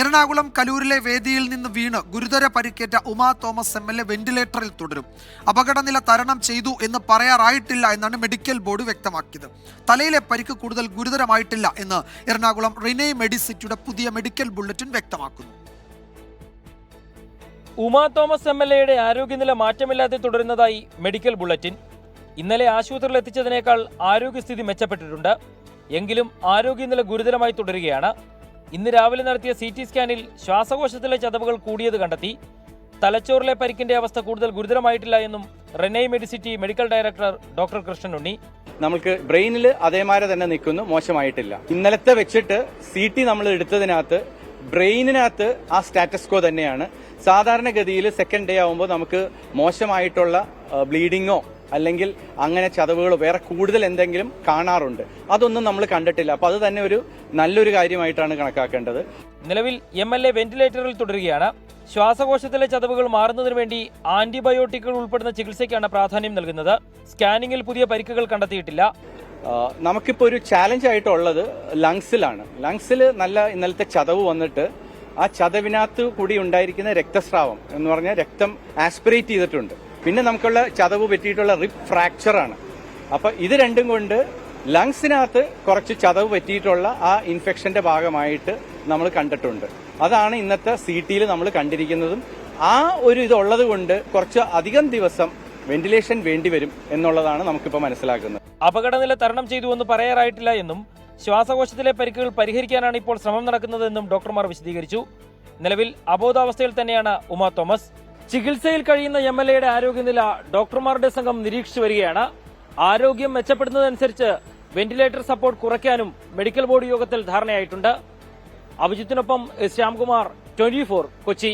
എറണാകുളം കലൂരിലെ വേദിയിൽ നിന്ന് വീണ് ഗുരുതര പരിക്കേറ്റ Uma Thomas M L A വെന്റിലേറ്ററിൽ തുടരും. അപകടനില തരണം ചെയ്തു എന്ന് പറയാറായിട്ടില്ല എന്നാണ് മെഡിക്കൽ ബോർഡ് വ്യക്തമാക്കിയത്. തലയിലെ പരിക്ക് കൂടുതൽ ഗുരുതരമായിട്ടില്ല എന്ന് എറണാകുളം റിനെ മെഡിസിറ്റിയുടെ പുതിയ മെഡിക്കൽ ബുള്ളറ്റിൻ വ്യക്തമാക്കുന്നു. ഉമാ തോമസ് എം എൽ എയുടെ ആരോഗ്യനില മാറ്റമില്ലാതെ തുടരുന്നതായി മെഡിക്കൽ ബുള്ളറ്റിൻ. ഇന്നലെ ആശുപത്രിയിൽ എത്തിച്ചതിനേക്കാൾ ആരോഗ്യസ്ഥിതി മെച്ചപ്പെട്ടിട്ടുണ്ട്. എങ്കിലും ആരോഗ്യനില ഗുരുതരമായി തുടരുകയാണ്. ഇന്ന് രാവിലെ നടത്തിയ സി ടി സ്കാനിൽ ശ്വാസകോശത്തിലെ ചതവുകൾ കൂടിയത് കണ്ടെത്തി. തലച്ചോറിലെ പരിക്കിന്റെ അവസ്ഥ കൂടുതൽ ഗുരുതരമായിട്ടില്ല എന്നും Renai medicity medical director doctor Krishnan Unni. നമുക്ക് ബ്രെയിനിൽ അതേമാരെ തന്നെ നിൽക്കുന്നു മോശമായിട്ടില്ല. ഇന്നലത്തെ വെച്ചിട്ട് സി ടി നമ്മൾ എടുത്തതിനകത്ത് ബ്രെയിനിനകത്ത് ആ സ്റ്റാറ്റസ്കോ തന്നെയാണ്. സാധാരണഗതിയിൽ സെക്കൻഡ് ഡേ ആവുമ്പോൾ നമുക്ക് മോശമായിട്ടുള്ള ബ്ലീഡിങ്ങോ അല്ലെങ്കിൽ അങ്ങനെ ചതവുകൾ വേറെ കൂടുതൽ എന്തെങ്കിലും കാണാറുണ്ട്. അതൊന്നും നമ്മൾ കണ്ടിട്ടില്ല. അപ്പൊ അത് തന്നെ ഒരു നല്ലൊരു കാര്യമായിട്ടാണ് കണക്കാക്കേണ്ടത്. നിലവിൽ എം എൽ എ വെന്റിലേറ്ററിൽ തുടരുകയാണ്. ശ്വാസകോശത്തിലെ ചതവുകൾ മാറുന്നതിന് വേണ്ടി ആന്റിബയോട്ടിക്കുകൾ ഉൾപ്പെടുന്ന ചികിത്സയ്ക്കാണ് പ്രാധാന്യം നൽകുന്നത്. സ്കാനിങ്ങിൽ പുതിയ പരിക്കുകൾ കണ്ടെത്തിയിട്ടില്ല. നമുക്കിപ്പോൾ ഒരു ചാലഞ്ച് ആയിട്ടുള്ളത് ലങ്സിലാണ്. ലങ്സിൽ നല്ല ഇന്നലത്തെ ചതവ് വന്നിട്ട് ആ ചതവിനകത്ത് കൂടി ഉണ്ടായിരിക്കുന്ന രക്തസ്രാവം എന്ന് പറഞ്ഞാൽ രക്തം ആസ്പിറേറ്റ് ചെയ്തിട്ടുണ്ട്. പിന്നെ നമുക്കുള്ള ചതവ് പറ്റിയിട്ടുള്ള റിപ്പ് ഫ്രാക്ചർ ആണ്. അപ്പൊ ഇത് രണ്ടും കൊണ്ട് ലങ്സിനകത്ത് കുറച്ച് ചതവ് പറ്റിയിട്ടുള്ള ആ ഇൻഫെക്ഷന്റെ ഭാഗമായിട്ട് നമ്മൾ കണ്ടിട്ടുണ്ട്. അതാണ് ഇന്നത്തെ സി ടിയിൽ നമ്മൾ കണ്ടിരിക്കുന്നതും. ആ ഒരു ഇതുള്ളത് കൊണ്ട് കുറച്ച് അധികം ദിവസം വെന്റിലേഷൻ വേണ്ടിവരും എന്നുള്ളതാണ് നമുക്കിപ്പോൾ മനസ്സിലാക്കുന്നത്. അപകടനില തരണം ചെയ്തു എന്ന് പറയാറായിട്ടില്ല എന്നും ശ്വാസകോശത്തിലെ പരിക്കുകൾ പരിഹരിക്കാനാണ് ഇപ്പോൾ ശ്രമം നടക്കുന്നതെന്നും ഡോക്ടർമാർ വിശദീകരിച്ചു. നിലവിൽ അബോധാവസ്ഥയിൽ തന്നെയാണ് ഉമ തോമസ്. ചികിത്സയിൽ കഴിയുന്ന എം എൽ എയുടെ ആരോഗ്യനില ഡോക്ടർമാരുടെ സംഘം നിരീക്ഷിച്ചു വരികയാണ്. ആരോഗ്യം മെച്ചപ്പെടുന്നതനുസരിച്ച് വെന്റിലേറ്റർ സപ്പോർട്ട് കുറയ്ക്കാനും മെഡിക്കൽ ബോർഡ് യോഗത്തിൽ ധാരണയായിട്ടുണ്ട്. അഭിജിത്തിനൊപ്പം ശ്യാംകുമാർ ട്വന്റി കൊച്ചി.